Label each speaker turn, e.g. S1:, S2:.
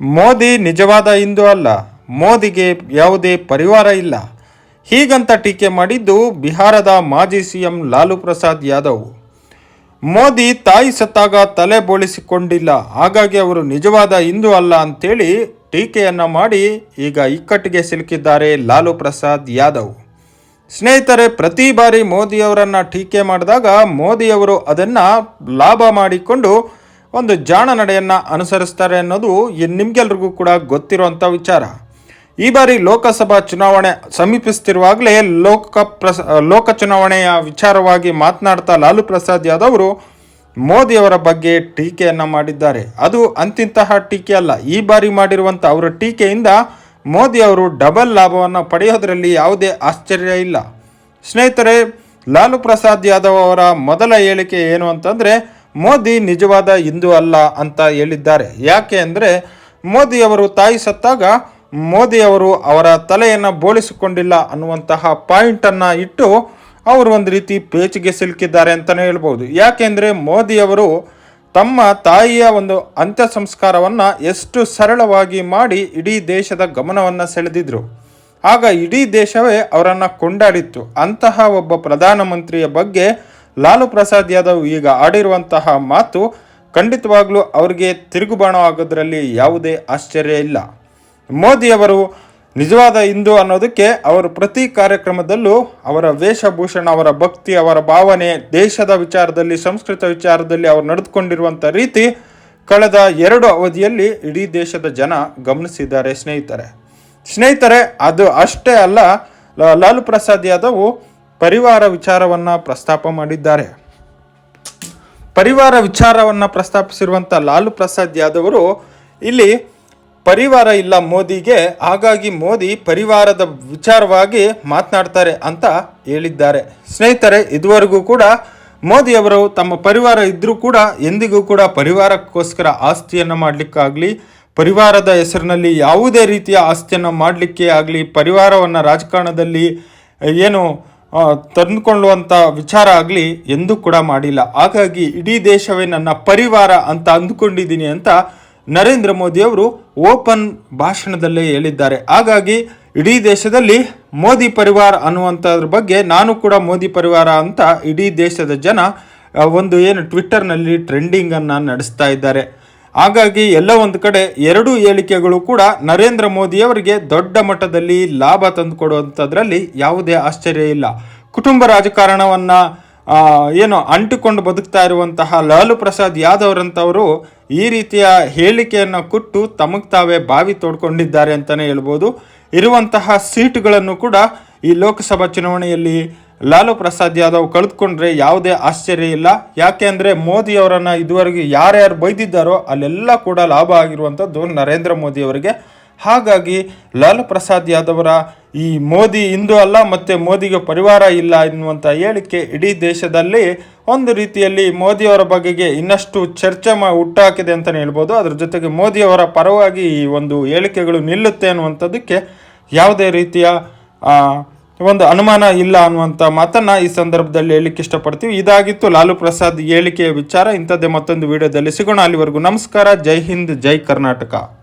S1: ಮೋದಿ ನಿಜವಾದ ಹಿಂದೂ ಅಲ್ಲ. ಮೋದಿಗೆ ಯಾವುದೇ ಪರಿವಾರ ಇಲ್ಲ. ಹೀಗಂತ ಟೀಕೆ ಮಾಡಿದ್ದು ಬಿಹಾರದ ಮಾಜಿ ಸಿಎಂ ಲಾಲು ಪ್ರಸಾದ್ ಯಾದವ್. ಮೋದಿ ತಾಯಿ ಸತ್ತಾಗ ತಲೆ ಬೋಳಿಸಿಕೊಂಡಿಲ್ಲ. ಹಾಗಾಗಿ ಅವರು ನಿಜವಾದ ಹಿಂದೂ ಅಲ್ಲ ಅಂತೇಳಿ ಟೀಕೆಯನ್ನು ಮಾಡಿ ಈಗ ಇಕ್ಕಟ್ಟಿಗೆ ಸಿಲುಕಿದ್ದಾರೆ ಲಾಲು ಪ್ರಸಾದ್ ಯಾದವ್. ಸ್ನೇಹಿತರೆ, ಪ್ರತಿ ಬಾರಿ ಮೋದಿಯವರನ್ನು ಟೀಕೆ ಮಾಡಿದಾಗ ಮೋದಿಯವರು ಅದನ್ನು ಲಾಭ ಮಾಡಿಕೊಂಡು ಒಂದು ಜಾಣ ನಡೆಯನ್ನು ಅನುಸರಿಸ್ತಾರೆ ಅನ್ನೋದು ನಿಮಗೆಲ್ರಿಗೂ ಕೂಡ ಗೊತ್ತಿರುವಂಥ ವಿಚಾರ. ಈ ಬಾರಿ ಲೋಕಸಭಾ ಚುನಾವಣೆ ಸಮೀಪಿಸ್ತಿರುವಾಗಲೇ ಲೋಕ ಪ್ರಸ, ಲೋಕ ಚುನಾವಣೆಯ ವಿಚಾರವಾಗಿ ಮಾತನಾಡ್ತಾ ಲಾಲು ಪ್ರಸಾದ್ ಯಾದವ್ ಅವರು ಮೋದಿಯವರ ಬಗ್ಗೆ ಟೀಕೆಯನ್ನು ಮಾಡಿದ್ದಾರೆ. ಅದು ಅಂತಿಂತಹ ಟೀಕೆ ಅಲ್ಲ. ಈ ಬಾರಿ ಮಾಡಿರುವಂಥ ಅವರ ಟೀಕೆಯಿಂದ ಮೋದಿ ಅವರು ಡಬಲ್ ಲಾಭವನ್ನು ಪಡೆಯೋದರಲ್ಲಿ ಯಾವುದೇ ಆಶ್ಚರ್ಯ ಇಲ್ಲ. ಸ್ನೇಹಿತರೆ, ಲಾಲು ಪ್ರಸಾದ್ ಯಾದವ್ ಅವರ ಮೊದಲ ಹೇಳಿಕೆ ಏನು ಅಂತಂದರೆ ಮೋದಿ ನಿಜವಾದ ಹಿಂದೂ ಅಲ್ಲ ಅಂತ ಹೇಳಿದ್ದಾರೆ. ಯಾಕೆ ಅಂದರೆ ಮೋದಿಯವರು ತಾಯಿ ಸತ್ತಾಗ ಮೋದಿಯವರು ಅವರ ತಲೆಯನ್ನು ಬೋಳಿಸಿಕೊಂಡಿಲ್ಲ ಅನ್ನುವಂತಹ ಪಾಯಿಂಟನ್ನು ಇಟ್ಟು ಅವರು ಒಂದು ರೀತಿ ಪೇಚಿಗೆ ಸಿಲುಕಿದ್ದಾರೆ ಅಂತಲೇ ಹೇಳ್ಬೋದು. ಯಾಕೆಂದರೆ ಮೋದಿಯವರು ತಮ್ಮ ತಾಯಿಯ ಒಂದು ಅಂತ್ಯ ಸಂಸ್ಕಾರವನ್ನು ಎಷ್ಟು ಸರಳವಾಗಿ ಮಾಡಿ ಇಡೀ ದೇಶದ ಗಮನವನ್ನು ಸೆಳೆದಿದ್ರು. ಆಗ ಇಡೀ ದೇಶವೇ ಅವರನ್ನು ಕೊಂಡಾಡಿತ್ತು. ಅಂತಹ ಒಬ್ಬ ಪ್ರಧಾನಮಂತ್ರಿಯ ಬಗ್ಗೆ ಲಾಲು ಪ್ರಸಾದ್ ಯಾದವ್ ಈಗ ಆಡಿರುವಂತಹ ಮಾತು ಖಂಡಿತವಾಗ್ಲೂ ಅವರಿಗೆ ತಿರುಗುಬಾಣ ಆಗೋದ್ರಲ್ಲಿ ಯಾವುದೇ ಆಶ್ಚರ್ಯ ಇಲ್ಲ. ಮೋದಿಯವರು ನಿಜವಾದ ಹಿಂದೂ ಅನ್ನೋದಕ್ಕೆ ಅವರು ಪ್ರತಿ ಕಾರ್ಯಕ್ರಮದಲ್ಲೂ ಅವರ ವೇಷಭೂಷಣ, ಅವರ ಭಕ್ತಿ, ಅವರ ಭಾವನೆ, ದೇಶದ ವಿಚಾರದಲ್ಲಿ, ಸಂಸ್ಕೃತ ವಿಚಾರದಲ್ಲಿ ಅವರು ನಡೆದುಕೊಂಡಿರುವಂಥ ರೀತಿ ಕಳೆದ ಎರಡು ಅವಧಿಯಲ್ಲಿ ಇಡೀ ದೇಶದ ಜನ ಗಮನಿಸಿದ್ದಾರೆ ಸ್ನೇಹಿತರೆ. ಸ್ನೇಹಿತರೆ, ಅದು ಅಷ್ಟೇ ಅಲ್ಲ ಲಾಲು ಪ್ರಸಾದ್ ಯಾದವ್ ಪರಿವಾರ ವಿಚಾರವನ್ನು ಪ್ರಸ್ತಾಪ ಮಾಡಿದ್ದಾರೆ. ಪರಿವಾರ ವಿಚಾರವನ್ನು ಪ್ರಸ್ತಾಪಿಸಿರುವಂಥ ಲಾಲು ಪ್ರಸಾದ್ ಯಾದವ್ ಇಲ್ಲಿ ಪರಿವಾರ ಇಲ್ಲ ಮೋದಿಗೆ, ಹಾಗಾಗಿ ಮೋದಿ ಪರಿವಾರದ ವಿಚಾರವಾಗಿ ಮಾತನಾಡ್ತಾರೆ ಅಂತ ಹೇಳಿದ್ದಾರೆ. ಸ್ನೇಹಿತರೆ, ಇದುವರೆಗೂ ಕೂಡ ಮೋದಿಯವರು ತಮ್ಮ ಪರಿವಾರ ಇದ್ದರೂ ಕೂಡ ಎಂದಿಗೂ ಕೂಡ ಪರಿವಾರಕ್ಕೋಸ್ಕರ ಆಸ್ತಿಯನ್ನು ಮಾಡಲಿಕ್ಕಾಗಲಿ, ಪರಿವಾರದ ಹೆಸರಿನಲ್ಲಿ ಯಾವುದೇ ರೀತಿಯ ಆಸ್ತಿಯನ್ನು ಮಾಡಲಿಕ್ಕೆ ಆಗಲಿ, ಪರಿವಾರವನ್ನು ರಾಜಕಾರಣದಲ್ಲಿ ಏನು ತಂದುಕೊಳ್ಳುವಂಥ ವಿಚಾರ ಆಗಲಿ ಎಂದೂ ಕೂಡ ಮಾಡಿಲ್ಲ. ಹಾಗಾಗಿ ಇಡೀ ದೇಶವೇ ನನ್ನ ಪರಿವಾರ ಅಂತ ಅಂದುಕೊಂಡಿದ್ದೀನಿ ಅಂತ ನರೇಂದ್ರ ಮೋದಿಯವರು ಓಪನ್ ಭಾಷಣದಲ್ಲೇ ಹೇಳಿದ್ದಾರೆ. ಹಾಗಾಗಿ ಇಡೀ ದೇಶದಲ್ಲಿ ಮೋದಿ ಪರಿವಾರ ಅನ್ನುವಂಥದ್ರ ಬಗ್ಗೆ ನಾನು ಕೂಡ ಮೋದಿ ಪರಿವಾರ ಅಂತ ಇಡೀ ದೇಶದ ಜನ ಒಂದು ಏನು ಟ್ವಿಟ್ಟರ್ನಲ್ಲಿ ಟ್ರೆಂಡಿಂಗನ್ನು ನಡೆಸ್ತಾ ಇದ್ದಾರೆ. ಹಾಗಾಗಿ ಎಲ್ಲ ಒಂದು ಕಡೆ ಎರಡೂ ಹೇಳಿಕೆಗಳು ಕೂಡ ನರೇಂದ್ರ ಮೋದಿಯವರಿಗೆ ದೊಡ್ಡ ಮಟ್ಟದಲ್ಲಿ ಲಾಭ ತಂದುಕೊಡುವಂಥದ್ರಲ್ಲಿ ಯಾವುದೇ ಆಶ್ಚರ್ಯ ಇಲ್ಲ. ಕುಟುಂಬ ರಾಜಕಾರಣವನ್ನು ಏನು ಅಂಟಿಕೊಂಡು ಬದುಕ್ತಾ ಇರುವಂತಹ ಲಾಲು ಪ್ರಸಾದ್ ಯಾದವ್ರಂಥವರು ಈ ರೀತಿಯ ಹೇಳಿಕೆಯನ್ನು ಕೊಟ್ಟು ತಮಗೆ ತಾವೇ ಬಾವಿ ತೋಡ್ಕೊಂಡಿದ್ದಾರೆ ಅಂತಲೇ ಹೇಳ್ಬೋದು. ಇರುವಂತಹ ಸೀಟುಗಳನ್ನು ಕೂಡ ಈ ಲೋಕಸಭಾ ಚುನಾವಣೆಯಲ್ಲಿ ಲಾಲು ಪ್ರಸಾದ್ ಯಾದವ್ ಕಳೆದುಕೊಂಡ್ರೆ ಯಾವುದೇ ಆಶ್ಚರ್ಯ ಇಲ್ಲ. ಯಾಕೆ ಅಂದರೆ ಮೋದಿಯವರನ್ನು ಇದುವರೆಗೆ ಯಾರ್ಯಾರು ಬೈದಿದ್ದಾರೋ ಅಲ್ಲೆಲ್ಲ ಕೂಡ ಲಾಭ ಆಗಿರುವಂಥದ್ದು ನರೇಂದ್ರ ಮೋದಿ ಅವರಿಗೆ. ಹಾಗಾಗಿ ಲಾಲು ಪ್ರಸಾದ್ ಯಾದವರ ಈ ಮೋದಿ ಹಿಂದೂ ಅಲ್ಲ ಮತ್ತು ಮೋದಿಗೆ ಪರಿವಾರ ಇಲ್ಲ ಎನ್ನುವಂಥ ಹೇಳಿಕೆ ಇಡೀ ದೇಶದಲ್ಲಿ ಒಂದು ರೀತಿಯಲ್ಲಿ ಮೋದಿಯವರ ಬಗೆಗೆ ಇನ್ನಷ್ಟು ಚರ್ಚೆ ಮಾ ಹುಟ್ಟಾಕಿದೆ ಅಂತಲೇ ಹೇಳ್ಬೋದು. ಅದ್ರ ಜೊತೆಗೆ ಮೋದಿಯವರ ಪರವಾಗಿ ಈ ಒಂದು ಹೇಳಿಕೆಗಳು ನಿಲ್ಲುತ್ತೆ ಅನ್ನುವಂಥದ್ದಕ್ಕೆ ಯಾವುದೇ ರೀತಿಯ ಒಂದು ಅನುಮಾನ ಇಲ್ಲ ಅನ್ನುವಂಥ ಮಾತನ್ನು ಈ ಸಂದರ್ಭದಲ್ಲಿ ಹೇಳಲಿಕ್ಕೆ ಇಷ್ಟಪಡ್ತೀವಿ. ಇದಾಗಿತ್ತು ಲಾಲು ಪ್ರಸಾದ್ ಹೇಳಿಕೆಯ ವಿಚಾರ. ಇಂಥದ್ದೇ ಮತ್ತೊಂದು ವಿಡಿಯೋದಲ್ಲಿ ಸಿಗೋಣ. ಅಲ್ಲಿವರೆಗೂ ನಮಸ್ಕಾರ. ಜೈ ಹಿಂದ್, ಜೈ ಕರ್ನಾಟಕ.